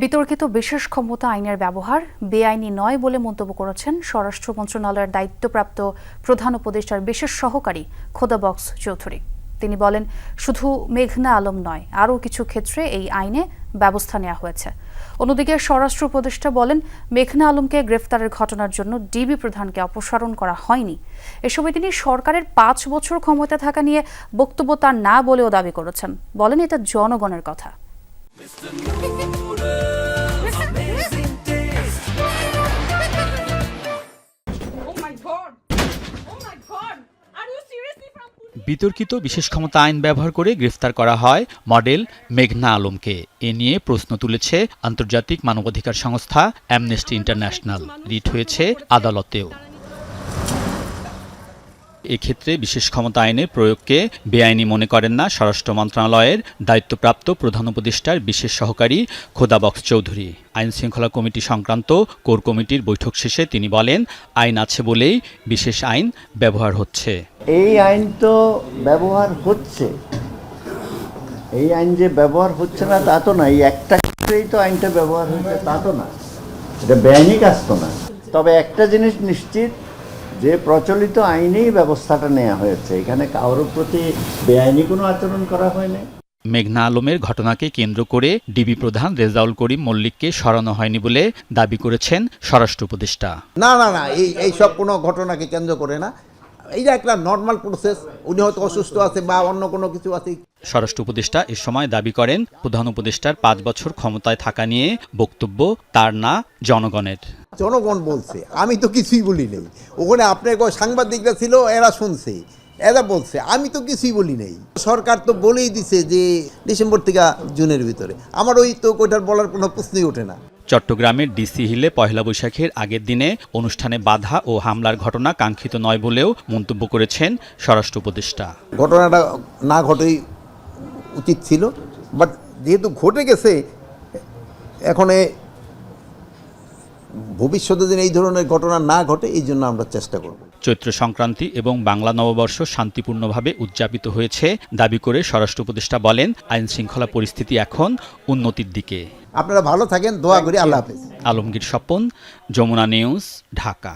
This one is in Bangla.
বিতর্কিত বিশেষ ক্ষমতা আইনের ব্যবহার, বেআইনি নয় বলে মন্তব্য করেছেন স্বরাষ্ট্র মন্ত্রণালয়ের দায়িত্বপ্রাপ্ত প্রধান উপদেষ্টার বিশেষ সহকারী খোদাবক্স চৌধুরী। তিনি বলেন, শুধু মেঘনা আলম নয়, আরও কিছু ক্ষেত্রে এই আইনে ব্যবস্থা নেওয়া হয়েছে। অন্যদিকে স্বরাষ্ট্র উপদেষ্টা বলেন, মেঘনা আলমকে গ্রেফতারের ঘটনার জন্য ডিবি প্রধানকে অপসারণ করা হয়নি। এ সময় তিনি সরকারের পাঁচ বছর ক্ষমতা থাকা নিয়ে বক্তব্য তার না বলেও দাবি করেছেন। বলেন, এটা জনগণের কথা। Oh! Oh বিতর্কিত বিশেষ ক্ষমতা আইন ব্যবহার করে গ্রেফতার করা হয় মডেল মেঘনা আলমকে। এ নিয়ে প্রশ্ন তুলেছে আন্তর্জাতিক মানবাধিকার সংস্থা অ্যামনেস্টি ইন্টারন্যাশনাল রিট হয়েছে আদালতেও। এক্ষেত্রে বিশেষ ক্ষমতা আইনের প্রয়োগকে বেআইনি মনে করেন না স্বরাষ্ট্র মন্ত্রণালয়ের দায়িত্বপ্রাপ্ত প্রধান উপদেষ্টার বিশেষ সহকারী খোদাবক্স চৌধুরী। আইন শৃঙ্খলা কমিটি সংক্রান্ত কোর কমিটির বৈঠক শেষে তিনি বলেন, আইন আছে বলেই বিশেষ আইন ব্যবহার হচ্ছে। এই আইন তো ব্যবহার হচ্ছে। এই আইন যে ব্যবহার হচ্ছে না, তা তো না। এই একটা ক্ষেত্রেই তো আইনটা ব্যবহার হচ্ছে তা তো না। এটা বেআইনি কাজ তো না। তবে একটা জিনিস নিশ্চিত যে প্রচলিত আইনেই ব্যবস্থাটা নেওয়া হয়েছে এখানে কারোর প্রতি বেআইনি কোনো আচরণ করা হয়নি। মেঘনা আলমের ঘটনাকে কেন্দ্র করে ডিবি প্রধান রেজাউল করিম মল্লিককে সরানো হয়নি বলে দাবি করেছেন স্বরাষ্ট্র উপদেষ্টা। না না না এই এইসব কোনো ঘটনাকে কেন্দ্র করে না। এইটা একটা নর্মাল প্রসেস উনি হয়তো অসুস্থ আছে বা অন্য কোনো কিছু আছে। স্বরাষ্ট্র উপদেষ্টা এ সময় দাবি করেন প্রধান উপদেষ্টার পাঁচ বছর ক্ষমতায় থাকা নিয়ে বক্তব্য তার না জনগণের। জনগণ বলছে আমি তো কিছুই বলি নেই ওখানে আপনার সাংবাদিকরা ছিল এরা শুনছে এরা বলছে আমি তো কিছুই বলি নেই সরকার তো বলেই দিছে যে ডিসেম্বর থেকে জুনের ভিতরে। আমার ওই তো ওইটার বলার কোনো প্রশ্নই ওঠে না। চট্টগ্রামের ডিসি হিলে পহেলা বৈশাখের আগের দিনে অনুষ্ঠানে বাধা ও হামলার ঘটনা কাঙ্ক্ষিত নয় বলেও মন্তব্য করেছেন স্বরাষ্ট্র উপদেষ্টা। ঘটনাটা না ঘটেই উচিত ছিল বাট যেহেতু ঘটে গেছে, এখন ভবিষ্যতে যেন এই ধরনের ঘটনা না ঘটে, এই জন্য আমরা চেষ্টা করব। চৈত্র সংক্রান্তি এবং বাংলা নববর্ষ শান্তিপূর্ণভাবে উদযাপিত হয়েছে দাবি করে স্বরাষ্ট্র উপদেষ্টা বলেন আইন শৃঙ্খলা পরিস্থিতি এখন উন্নতির দিকে। আপনারা ভালো থাকেন দোয়া করি আল্লাহ হাফেজ। আলমগীর স্বপন যমুনা নিউজ ঢাকা।